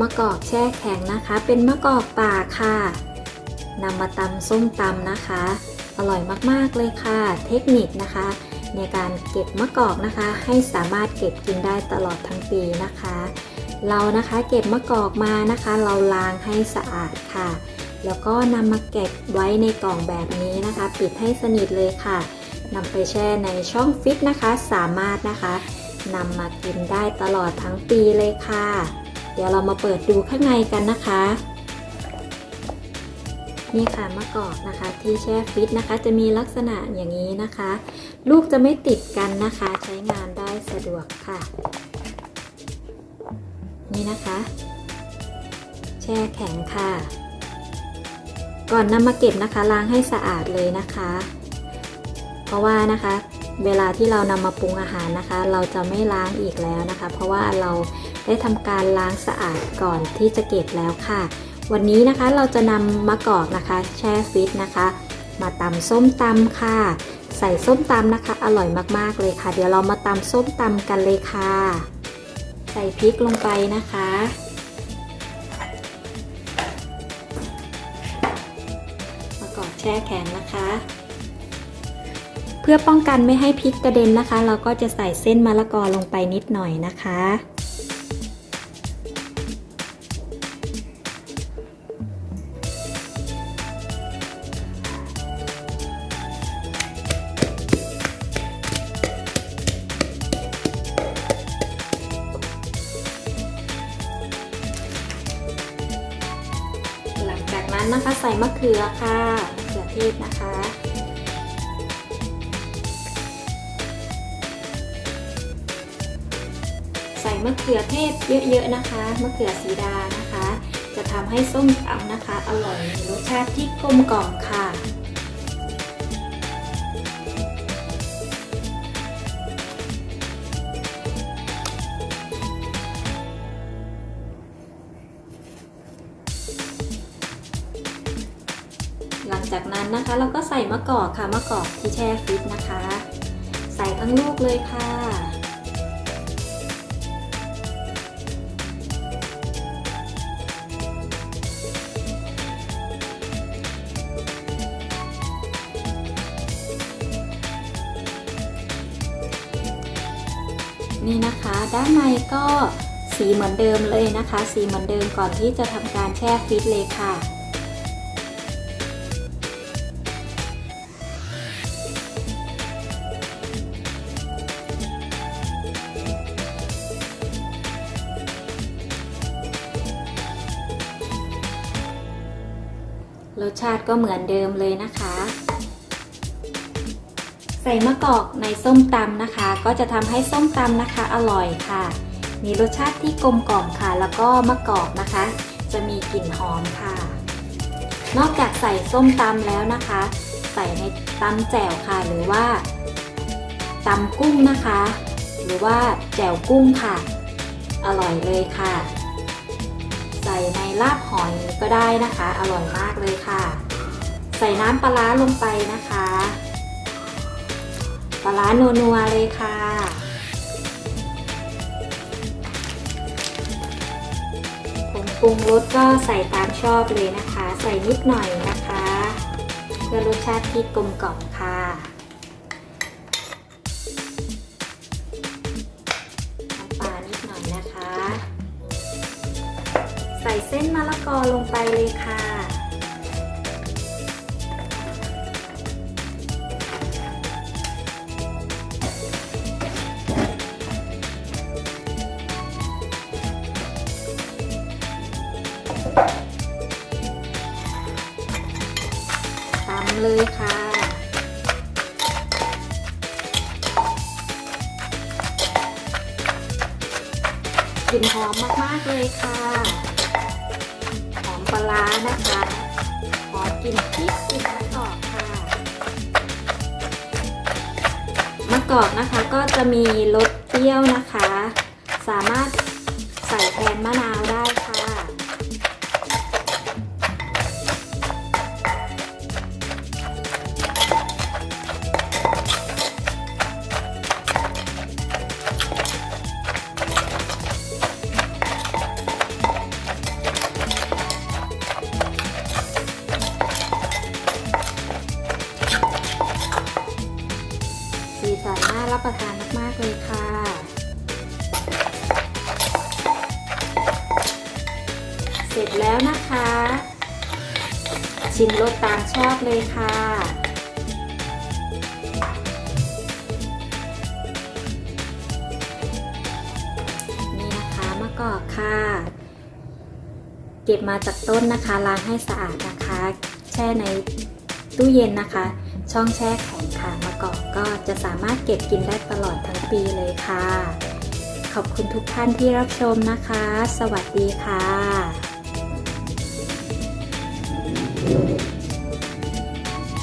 มะกอกแช่แข็งนะคะ เป็นมะกอกป่าค่ะนำมาตำส้มตำนะคะ อร่อยมากๆเลยค่ะ เทคนิคนะคะ ในการเก็บมะกอกนะคะ ให้สามารถเก็บกินได้ตลอดทั้งปีนะคะ เรานะคะเก็บมะกอกมานะคะ เราล้างให้สะอาดค่ะ แล้วก็นำมาเก็บไว้ในกล่องแบบนี้นะคะ ปิดให้สนิทเลยค่ะนำไปแช่ในช่องฟิตนะคะ สามารถนะคะนำมากินได้ตลอดทั้งปีเลยค่ะ เดี๋ยวเรามาเปิดดูข้างในกันนะคะ นี่ค่ะมะกอกนะคะที่แช่ฟิตนะคะ จะมีลักษณะอย่างนี้นะคะ ลูกจะไม่ติดกันนะคะ ใช้งานได้สะดวกค่ะ นี่นะคะ แช่แข็งค่ะ ก่อนนำมาเก็บนะคะล้างให้สะอาดเลยนะคะ เพราะว่านะคะเวลาที่เรานำมาปรุงอาหารนะคะ เราจะไม่ล้างอีกแล้วนะคะ เพราะว่าเรา ได้ทำการล้างสะอาดก่อนที่จะเก็บแล้วค่ะ วันนี้นะคะเราจะนำมะกอกนะคะ แช่ฟิตนะคะ มาตำส้มตำค่ะ ใส่ส้มตำนะคะ อร่อยมากๆเลยค่ะ เดี๋ยวเรามาตำส้มตำกันเลยค่ะ ใส่พริกลงไปนะคะมะกอกแช่แข็งนะคะเพื่อป้องกันไม่ให้พริกกระเด็นนะคะ เราก็จะใส่เส้นมะละกอลงไปนิดหน่อยนะคะ นั้นนะคะใส่มะเขือค่ะมะเขือเทศนะคะ ใส่มะเขือเทศเยอะๆนะคะ มะเขือสีดานะคะ จะทำให้ส้มตำนะคะ อร่อยรสชาติที่กลมกล่อมค่ะ หลังจากนั้นนะคะ เราก็ใส่มะกอกค่ะมะกอกที่แช่ฟิตนะคะ ใส่ทั้งลูกเลยค่ะนี่นะคะ ด้านในก็สีเหมือนเดิมเลยนะคะ สีเหมือนเดิมก่อนที่จะทำการแช่ฟิตเลยค่ะ รสชาติก็เหมือนเดิมเลยนะคะ ใส่มะกอกในส้มตำนะคะ ก็จะทำให้ส้มตำนะคะอร่อยค่ะ มีรสชาติที่กลมกล่อมค่ะ แล้วก็มะกอกนะคะ จะมีกลิ่นหอมค่ะ นอกจากใส่ส้มตำแล้วนะคะ ใส่ในตำแจ่วค่ะ หรือว่าตำกุ้งนะคะ หรือว่าแจ่วกุ้งค่ะ อร่อยเลยค่ะ ใส่ในลาบหอยก็ได้นะคะ อร่อยมากเลยค่ะ ใส่น้ำปลาร้าลงไปนะคะ ปลาร้านัวๆเลยค่ะผงปรุงรสก็ใส่ตามชอบเลยนะคะ ใส่นิดหน่อยนะคะ เพื่อรสชาติที่กลมกล่อมค่ะ ส่เส้นมะละกอลงไปเลยค่ะ ตำเลยค่ะกลิ่นหอมมาก ๆ เลยค่ะ ลาร้านะคะ ขอกินพริกกินมะกอกค่ะมะกอกนะคะก็จะมีรสเปรี้ยวนะคะ สามารถใส่แทนมะนาวได้ รับประทานมาก ๆ เลยค่ะเสร็จแล้วนะคะ ชิมรสตามชอบเลยค่ะ นี่นะคะมะกอกค่ะ เก็บมาจากต้นนะคะล้างให้สะอาดนะคะ แช่ในตู้เย็นนะคะ ช่องแช่แข็งค่ะมะกอกก็จะสามารถเก็บกินได้ตลอดทั้งปีเลยค่ะ ขอบคุณทุกท่านที่รับชมนะคะ สวัสดีค่ะ